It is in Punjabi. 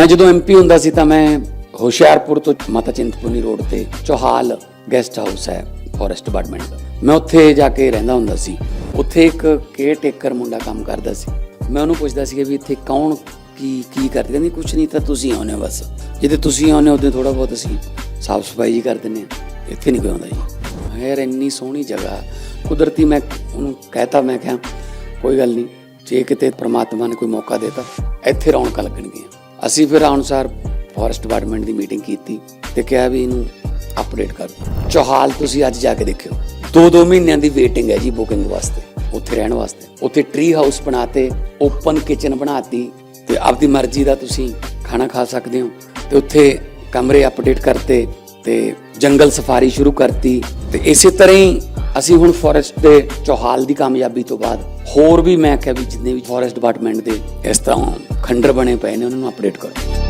ਮੈਂ ਜਦੋਂ ਐਮਪੀ ਹੁੰਦਾ ਸੀ ਤਾਂ ਮੈਂ ਹੁਸ਼ਿਆਰਪੁਰ ਤੋਂ ਮਾਤਾ ਚਿੰਤਪੁਰਨੀ ਰੋਡ ਤੇ ਚੋਹਾਲ ਗੈਸਟ ਹਾਊਸ ਹੈ ਫੋਰੈਸਟ ਡਿਪਾਰਟਮੈਂਟ ਦਾ। ਮੈਂ ਉੱਥੇ ਜਾ ਕੇ ਰਹਿੰਦਾ ਹੁੰਦਾ ਸੀ। ਉੱਥੇ ਇੱਕ ਕੇਅਰ ਟੇਕਰ ਮੁੰਡਾ ਕੰਮ ਕਰਦਾ ਸੀ। ਮੈਂ ਉਹਨੂੰ ਪੁੱਛਦਾ ਸੀ ਕਿ ਵੀ ਇੱਥੇ ਕੌਣ ਕੀ ਕੀ ਕਰਦੇ? ਕਹਿੰਦੀ, ਕੁਛ ਨਹੀਂ ਤਾਂ ਤੁਸੀਂ ਆਉਨੇ ਹੋ ਬਸ। ਜਿੱਦੇ ਤੁਸੀਂ ਆਉਨੇ ਉਹਦੇ ਥੋੜਾ ਬਹੁਤ ਅਸੀਂ ਸਾਫ਼ ਸਫ਼ਾਈ ਜੀ ਕਰ ਦਿੰਨੇ ਆ ਇੱਥੇ ਨਹੀਂ ਕੋਈ ਆਉਂਦਾ ਜੀ। ਯਾਰ ਇੰਨੀ ਸੋਹਣੀ ਜਗ੍ਹਾ, ਕੁਦਰਤੀ ਮੈਂ ਉਹਨੂੰ ਕਹਿਤਾ, ਮੈਂ ਕਿਹਾ, ਕੋਈ ਗੱਲ ਨਹੀਂ, ਜੇ ਕਿਤੇ ਪ੍ਰਮਾਤਮਾ ਨੇ ਕੋਈ ਮੌਕਾ ਦੇਤਾ, ਇੱਥੇ ਰੌਣਕਾਂ ਲੱਗਣਗੀਆਂ। ਅਸੀਂ ਫਿਰ ਅਨੁਸਾਰ ਫੋਰੈਸਟ ਡਿਪਾਰਟਮੈਂਟ ਦੀ ਮੀਟਿੰਗ ਕੀਤੀ ਤੇ ਕਿਹਾ ਵੀ ਇਹਨੂੰ ਅਪਡੇਟ ਕਰ ਦਿਓ। ਚੌਹਾਲ ਤੁਸੀਂ ਅੱਜ ਜਾ ਕੇ ਦੇਖਿਓ। ਦੋ ਦੋ ਮਹੀਨਿਆਂ ਦੀ ਵੇਟਿੰਗ ਹੈ ਜੀ ਬੁਕਿੰਗ ਵਾਸਤੇ, ਉੱਥੇ ਰਹਿਣ ਵਾਸਤੇ। ਉੱਥੇ ਟ੍ਰੀ ਹਾਊਸ ਬਣਾਤੇ ਓਪਨ ਕਿਚਨ ਬਣਾਤੀ ਤੇ ਆਪਦੀ ਮਰਜ਼ੀ ਦਾ ਤੁਸੀਂ ਖਾਣਾ ਖਾ ਸਕਦੇ ਹੋ ਤੇ ਉੱਥੇ ਕਮਰੇ ਅਪਡੇਟ ਕਰਤੇ ਤੇ ਜੰਗਲ ਸਫਾਰੀ ਸ਼ੁਰੂ ਕਰਤੀ ਤੇ ਇਸੇ ਤਰ੍ਹਾਂ ਹੀ ਅਸੀਂ ਹੁਣ ਫੋਰੈਸਟ ਦੇ ਚੌਹਾਲ ਦੀ ਕਾਮਯਾਬੀ ਤੋਂ ਬਾਅਦ ਹੋਰ ਵੀ ਮੈਂ ਕਿਹਾ ਵੀ ਜਿੰਨੇ ਵੀ ਫੋਰੈਸਟ ਡਿਪਾਰਟਮੈਂਟ ਦੇ ਇਸ ਤਰ੍ਹਾਂ ਖੰਡਰ ਬਣੇ ਪਏ ਨੇ, ਉਹਨਾਂ ਨੂੰ ਅਪਡੇਟ ਕਰੋ।